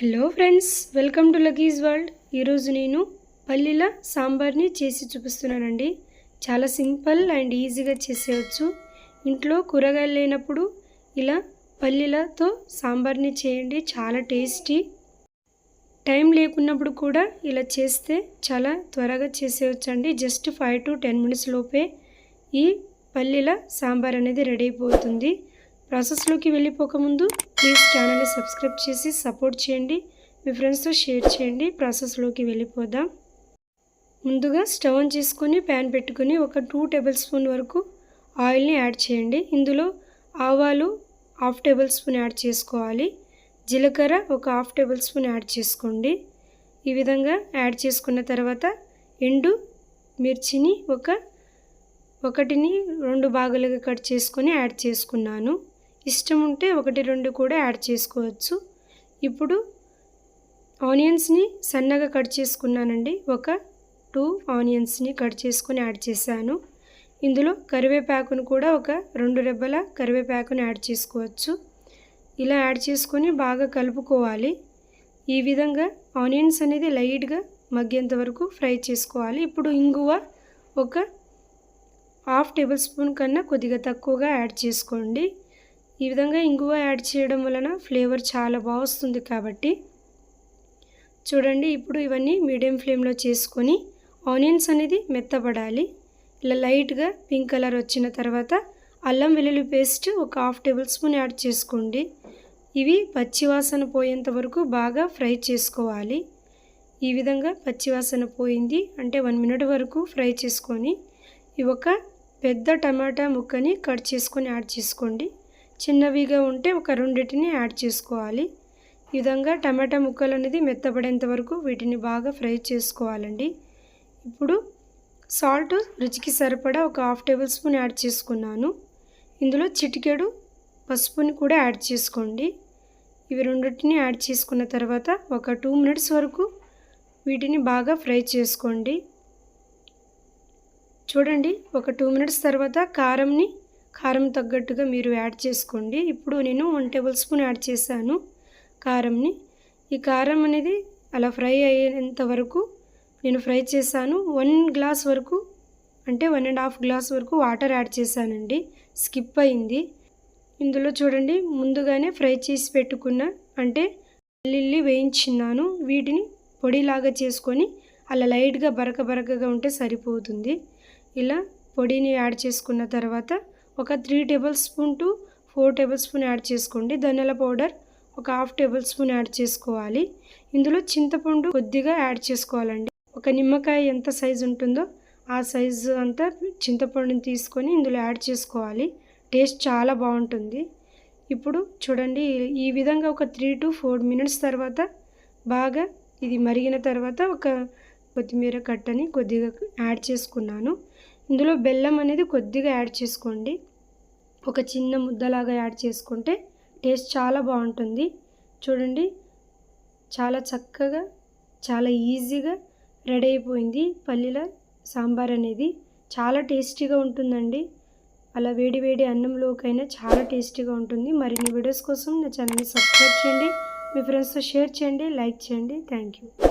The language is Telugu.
హలో ఫ్రెండ్స్ వెల్కమ్ టు లగీజ్ వరల్డ్. ఈరోజు నేను పల్లీల సాంబార్ని చేసి చూపిస్తున్నానండి. చాలా సింపుల్ అండ్ ఈజీగా చేసేయచ్చు. ఇంట్లో కూరగాయలు లేనప్పుడు ఇలా పల్లీలతో సాంబార్ని చేయండి చాలా టేస్టీ. టైం లేకున్నప్పుడు కూడా ఇలా చేస్తే చాలా త్వరగా చేసేయచ్చండి. Just five to ten minutes లోపే ఈ పల్లీల సాంబార్ అనేది రెడీ అయిపోతుంది. ప్రాసెస్లోకి వెళ్ళిపోకముందు ప్లీజ్ ఛానల్ని సబ్స్క్రైబ్ చేసి సపోర్ట్ చేయండి. మీ ఫ్రెండ్స్తో షేర్ చేయండి. ప్రాసెస్లోకి వెళ్ళిపోదాం. ముందుగా స్టవ్ ఆన్ చేసుకొని ప్యాన్ పెట్టుకొని ఒక టూ టేబుల్ స్పూన్ వరకు ఆయిల్ని యాడ్ చేయండి. ఇందులో ఆవాలు హాఫ్ టేబుల్ స్పూన్ యాడ్ చేసుకోవాలి. జీలకర్ర ఒక హాఫ్ టేబుల్ స్పూన్ యాడ్ చేసుకోండి. ఈ విధంగా యాడ్ చేసుకున్న తర్వాత ఎండు మిర్చిని ఒక ఒకటిని రెండు భాగాలుగా కట్ చేసుకొని యాడ్ చేసుకున్నాను. ఇష్టం ఉంటే ఒకటి రెండు కూడా యాడ్ చేసుకోవచ్చు. ఇప్పుడు ఆనియన్స్ని సన్నగా కట్ చేసుకున్నానండి. ఒక టూ ఆనియన్స్ని కట్ చేసుకొని యాడ్ చేశాను. ఇందులో కరివేపాకును కూడా ఒక రెండు రెబ్బల కరివేపాకును యాడ్ చేసుకోవచ్చు. ఇలా యాడ్ చేసుకొని బాగా కలుపుకోవాలి. ఈ విధంగా ఆనియన్స్ అనేది లైట్గా మగ్గేంత వరకు ఫ్రై చేసుకోవాలి. ఇప్పుడు ఇంగువ ఒక హాఫ్ టేబుల్ స్పూన్ కన్నా కొద్దిగా తక్కువగా యాడ్ చేసుకోండి. ఈ విధంగా ఇంగువ యాడ్ చేయడం వలన ఫ్లేవర్ చాలా బాగా వస్తుంది కాబట్టి. చూడండి ఇప్పుడు ఇవన్నీ మీడియం ఫ్లేమ్లో చేసుకొని ఆనియన్స్ అనేది మెత్తపడాలి ఇలా లైట్గా పింక్ కలర్ వచ్చిన తర్వాత అల్లం వెల్లుల్లి పేస్ట్ ఒక హాఫ్ టేబుల్ స్పూన్ యాడ్ చేసుకోండి. ఇవి పచ్చివాసన పోయేంత వరకు బాగా ఫ్రై చేసుకోవాలి. ఈ విధంగా పచ్చివాసన పోయింది అంటే వన్ మినిట్ వరకు ఫ్రై చేసుకొని ఇవి ఒక పెద్ద టమాటా ముక్కని కట్ చేసుకొని యాడ్ చేసుకోండి. చిన్నవిగా ఉంటే ఒక రెండింటిని యాడ్ చేసుకోవాలి. ఈ విధంగా టమాటా ముక్కలు అనేది మెత్తపడేంత వరకు వీటిని బాగా ఫ్రై చేసుకోవాలండి. ఇప్పుడు సాల్ట్ రుచికి సరిపడా ఒక హాఫ్ టేబుల్ స్పూన్ యాడ్ చేసుకున్నాను. ఇందులో చిటికెడు పసుపుని కూడా యాడ్ చేసుకోండి. ఇవి రెండింటిని యాడ్ చేసుకున్న తర్వాత ఒక టూ మినిట్స్ వరకు వీటిని బాగా ఫ్రై చేసుకోండి. చూడండి ఒక టూ మినిట్స్ తర్వాత కారంని కారం తగ్గట్టుగా మీరు యాడ్ చేసుకోండి. ఇప్పుడు నేను వన్ టేబుల్ స్పూన్ యాడ్ చేశాను కారంని. ఈ కారం అనేది అలా ఫ్రై అయ్యేంత వరకు నేను ఫ్రై చేశాను. వన్ గ్లాస్ వరకు అంటే వన్ అండ్ హాఫ్ గ్లాస్ వరకు వాటర్ యాడ్ చేశానండి. స్కిప్ అయింది. ఇందులో చూడండి ముందుగానే ఫ్రై చేసి పెట్టుకున్న అంటే వెల్లుల్లి వేయించున్నాను. వీటిని పొడిలాగా చేసుకొని అలా లైట్గా బరక బరకగా ఉంటే సరిపోతుంది. ఇలా పొడిని యాడ్ చేసుకున్న తర్వాత ఒక three tablespoon two four tablespoon add చేసుకోండి. ధనియాల పౌడర్ ఒక హాఫ్ టేబుల్ స్పూన్ యాడ్ చేసుకోవాలి. ఇందులో చింతపండు కొద్దిగా యాడ్ చేసుకోవాలండి. ఒక నిమ్మకాయ ఎంత సైజు ఉంటుందో ఆ సైజు అంతా చింతపండుని తీసుకొని ఇందులో యాడ్ చేసుకోవాలి. టేస్ట్ చాలా బాగుంటుంది. ఇప్పుడు చూడండి ఈ విధంగా ఒక త్రీ టు ఫోర్ మినిట్స్ తర్వాత బాగా ఇది మరిగిన తర్వాత ఒక కొత్తిమీర కట్టని కొద్దిగా యాడ్ చేసుకున్నాను. ఇందులో బెల్లం అనేది కొద్దిగా యాడ్ చేసుకోండి. ఒక చిన్న ముద్దలాగా యాడ్ చేసుకుంటే టేస్ట్ చాలా బాగుంటుంది. చూడండి చాలా చక్కగా చాలా ఈజీగా రెడీ అయిపోయింది పల్లీల సాంబార్ అనేది. చాలా టేస్టీగా ఉంటుందండి. అలా వేడి వేడి అన్నంలోకైనా చాలా టేస్టీగా ఉంటుంది. మరిన్ని వీడియోస్ కోసం నా ఛానల్ని సబ్స్క్రైబ్ చేయండి. మీ ఫ్రెండ్స్తో షేర్ చేయండి లైక్ చేయండి. Thank you.